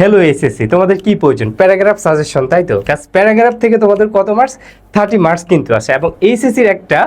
Hello SSC তোমাদের কি প্রয়োজন? প্যারাগ্রাফ সাজেশন তাই তো? কাজ প্যারাগ্রাফ থেকে তোমাদের কত মার্কস থার্টি মার্কস কিন্তু আসে এবং এইচএসসির একটা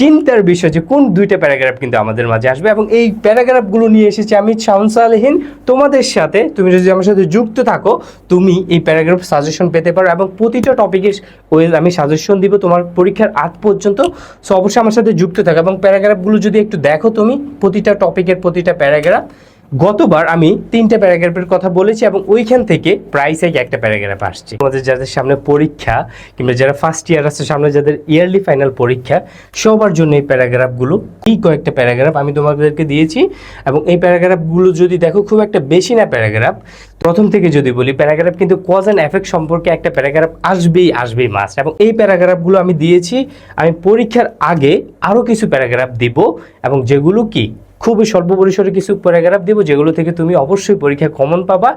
চিন্তার বিষয় যে কোন দুইটা প্যারাগ্রাফ কিন্তু আমাদের মাঝে আসবে। এবং এই প্যারাগ্রাফগুলো নিয়ে এসেছি আমি শাউনসালহীন তোমাদের সাথে। তুমি যদি আমার সাথে যুক্ত থাকো, তুমি এই প্যারাগ্রাফ সাজেশন পেতে পারো। এবং প্রতিটা টপিকের ওয়েল আমি সাজেশন দিব তোমার পরীক্ষার আগ পর্যন্ত। সো অবশ্যই আমার সাথে যুক্ত থাকো। এবং প্যারাগ্রাফগুলো যদি একটু দেখো তুমি, প্রতিটা টপিকের প্রতিটা প্যারাগ্রাফ গতবার আমি তিনটা প্যারাগ্রাফের কথা বলেছি এবং ওইখান থেকে প্রাইস একটা প্যারাগ্রাফ আসছে। আমাদের যাদের সামনে পরীক্ষা কিংবা যারা ফার্স্ট ইয়ার আছে, সামনে যাদের ইয়ারলি ফাইনাল পরীক্ষা, সবার জন্য এই প্যারাগ্রাফগুলো, এই কয়েকটা প্যারাগ্রাফ আমি তোমাদেরকে দিয়েছি এবং এই প্যারাগ্রাফগুলো যদি দেখো, খুব একটা বেশি না প্যারাগ্রাফ। প্রথম থেকে যদি বলি, প্যারাগ্রাফ কিন্তু কজ অ্যান্ড এফেক্ট সম্পর্কে একটা প্যারাগ্রাফ আসবেই আসবেই মাস্ট এবং এই প্যারাগ্রাফগুলো আমি দিয়েছি, আমি পরীক্ষার আগে আরও কিছু প্যারাগ্রাফ দিব এবং যেগুলো কি খুবই স্বল্প পরিসরে কিছু প্যারাগ্রাফ দেবো, যেগুলো থেকে তুমি অবশ্যই পরীক্ষায় কমন পাবা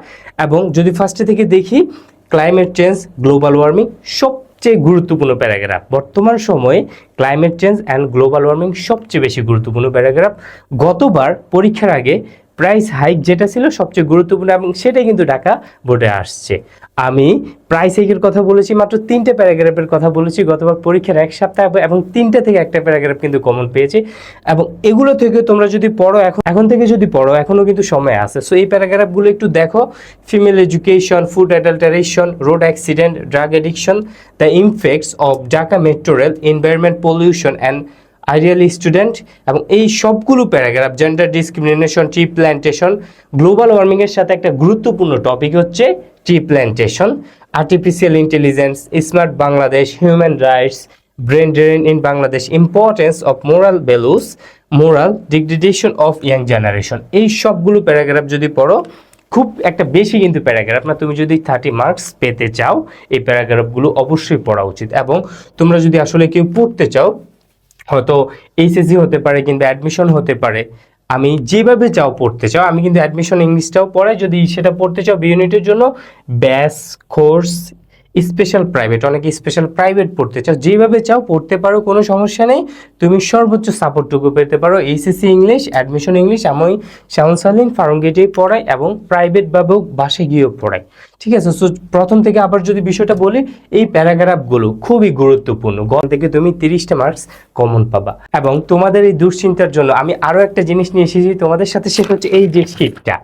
এবং যদি ফার্স্টে থেকে দেখি ক্লাইমেট চেঞ্জ গ্লোবাল ওয়ার্মিং সবচেয়ে গুরুত্বপূর্ণ প্যারাগ্রাফ বর্তমান সময়ে climate change and global warming সবচেয়ে বেশি গুরুত্বপূর্ণ প্যারাগ্রাফ গতবার পরীক্ষার আগে প্রাইস হাইক যেটা ছিল সবচেয়ে গুরুত্বপূর্ণ এবং সেটাই কিন্তু ঢাকা বোর্ডে আসছে। আমি প্রাইস হাইকের কথা বলেছি, মাত্র তিনটে প্যারাগ্রাফের কথা বলেছি, গতবার পরীক্ষার এক সপ্তাহ এবং তিনটে থেকে একটা প্যারাগ্রাফ কিন্তু কমন পেয়েছে এবং এগুলো থেকে তোমরা যদি পড়ো এখন এখন থেকে যদি পড়ো, এখনও কিন্তু সময় আছে। সো এই প্যারাগ্রাফগুলো একটু দেখো। Female education food adulteration road accident drug addiction the effects of Dhaka metro rail environment pollution and ideal student এবং এই সবগুলো paragraph gender discrimination tree plantation global ওয়ার্মিংয়ের সাথে একটা গুরুত্বপূর্ণ টপিক হচ্ছে tree plantation artificial intelligence smart Bangladesh human rights brain drain in Bangladesh importance of moral values moral degradation of young generation এই সবগুলো paragraph যদি পড়ো, খুব একটা বেশি কিন্তু প্যারাগ্রাফ না। তুমি যদি থার্টি মার্কস পেতে চাও, এই প্যারাগ্রাফগুলো অবশ্যই পড়া উচিত। এবং তোমরা যদি আসলে কেউ পড়তে চাও হয়তো এইচএসি হতে পারে কিংবা অ্যাডমিশন হতে পারে। আমি যেভাবে চাও পড়তে চাও, আমি কিন্তু অ্যাডমিশন ইংলিশটাও পড়াই। যদি সেটা পড়তে চাও বি ইউনিটের জন্য ব্যাস কোর্স স্পেশাল প্রাইভেট। অনেকে স্পেশাল প্রাইভেট পড়তে চাও, যেভাবে চাও পড়তে পারো, কোনো সমস্যা নেই। তুমি সর্বোচ্চ সাপোর্টটুকু পেতে পারো এইচএসসি ইংলিশ অ্যাডমিশন ইংলিশ আমি শাউনসালিন ফার্মগেটেই পড়াই এবং প্রাইভেট প্রাইভেটভাবেও বাসে গিয়েও পড়াই। ঠিক আছে? সো প্রথম থেকে আবার যদি বিষয়টা বলি, এই প্যারাগ্রাফগুলো খুবই গুরুত্বপূর্ণ। গণ থেকে তুমি তিরিশটা মার্কস কমন পাবা। এবং তোমাদের এই দুশ্চিন্তার জন্য আমি আরও একটা জিনিস নিয়ে এসেছি তোমাদের সাথে, সেটা হচ্ছে এই যে শীটটা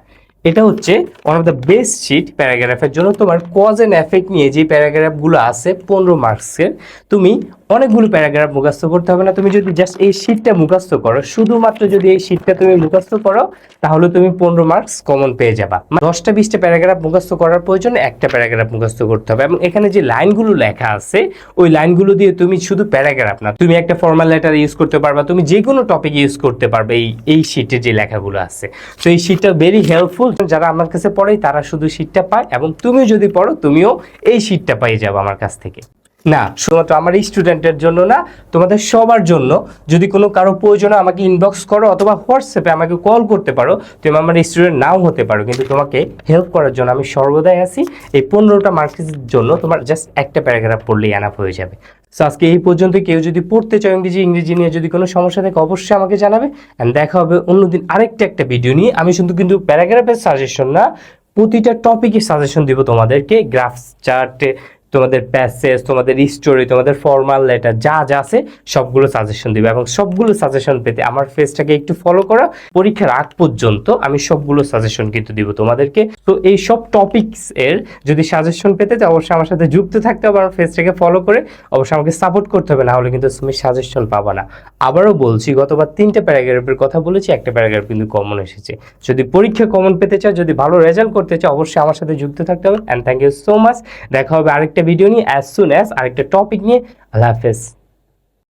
এটা হচ্ছে one of the best sheet প্যারাগ্রাফের জন্য তোমার কজ অ্যান্ড এফেক্ট নিয়ে যে প্যারাগ্রাফগুলো আছে পনেরো মার্কসের, তুমি অনেকগুলো প্যারাগ্রাফ মুখস্থ করতে হবে না। তুমি যদি জাস্ট এই শীটটা মুখস্থ করো, শুধুমাত্র যদি এই শীটটা তুমি মুখস্থ করো, তাহলে তুমি পনেরো মার্কস কমন পেয়ে যাবা। দশটা বিশটা প্যারাগ্রাফ মুখস্থ করার প্রয়োজন, একটা প্যারাগ্রাফ মুখস্থ করতে হবে। এবং এখানে যে লাইনগুলো লেখা আছে, ওই লাইনগুলো দিয়ে তুমি শুধু প্যারাগ্রাফ না, তুমি একটা ফর্মাল লেটার ইউজ করতে পারবা, তুমি যে কোনো টপিক ইউজ করতে পারবে এই এই শীটে যে লেখাগুলো আছে। তো এই শীটটা ভেরি হেল্পফুল যারা আমার কাছে পড়ে, তারা শুধু শীটটা পায় এবং তুমিও যদি পড়ো, তুমিও এই শীটটা পেয়ে যাবে আমার কাছ থেকে। না, শুধুমাত্র আমার স্টুডেন্টের জন্য না, তোমাদের সবার জন্য। যদি কোনো কারও প্রয়োজন আমাকে ইনবক্স করো অথবা হোয়াটসঅ্যাপে আমাকে কল করতে পারো। তুমি আমার স্টুডেন্ট নাও হতে পারো, কিন্তু তোমাকে হেল্প করার জন্য আমি সর্বদাই আছি। এই পনেরোটা মার্কসের জন্য তোমার জাস্ট একটা প্যারাগ্রাফ পড়লেই আনাপ হয়ে যাবে। সো আজকে এই পর্যন্ত কেউ যদি পড়তে চাও ইংরেজি ইংরেজি নিয়ে যদি কোনো সমস্যা থাকে, অবশ্যই আমাকে জানাবে। অ্যান্ড দেখা হবে অন্যদিন আরেকটা একটা ভিডিও নিয়ে। আমি শুধু কিন্তু প্যারাগ্রাফের সাজেশন না, প্রতিটা টপিকের সাজেশন দিব তোমাদেরকে। গ্রাফস চার্টে তোমাদের প্যাসেজ তোমাদের স্টোরি তোমাদের ফর্মাল লেটার যা যা আছে সবগুলো সাজেশন দিবে। এবং সবগুলো সাজেশন পেতে আমার ফেসটাকে একটু ফলো করো। পরীক্ষার আগ পর্যন্ত আমি সবগুলো সাজেশন কিন্তু দিব তোমাদেরকে। তো এই সব টপিকস এর যদি সাজেশন পেতে চাও, অবশ্যই আমার সাথে যুক্ত থাকতে হবে আমার ফেসটাকে ফলো করে। অবশ্যই আমাকে সাপোর্ট করতে হবে না হলে কিন্তু তুমি সাজেশন পাবা না। আবারও বলছি, গতবার তিনটে প্যারাগ্রাফের কথা বলেছি, একটা প্যারাগ্রাফ কিন্তু কমন এসেছে। যদি পরীক্ষা কমন পেতে চাও, যদি ভালো রেজাল্ট করতে চাও, অবশ্যই আমার সাথে যুক্ত থাকতে হবে। And thank you so much দেখা হবে আরেকটা ভিডিও নিয়ে অ্যাজ সুন অ্যাজ আরেকটা টপিক নিয়ে আল্লাহ হাফেজ।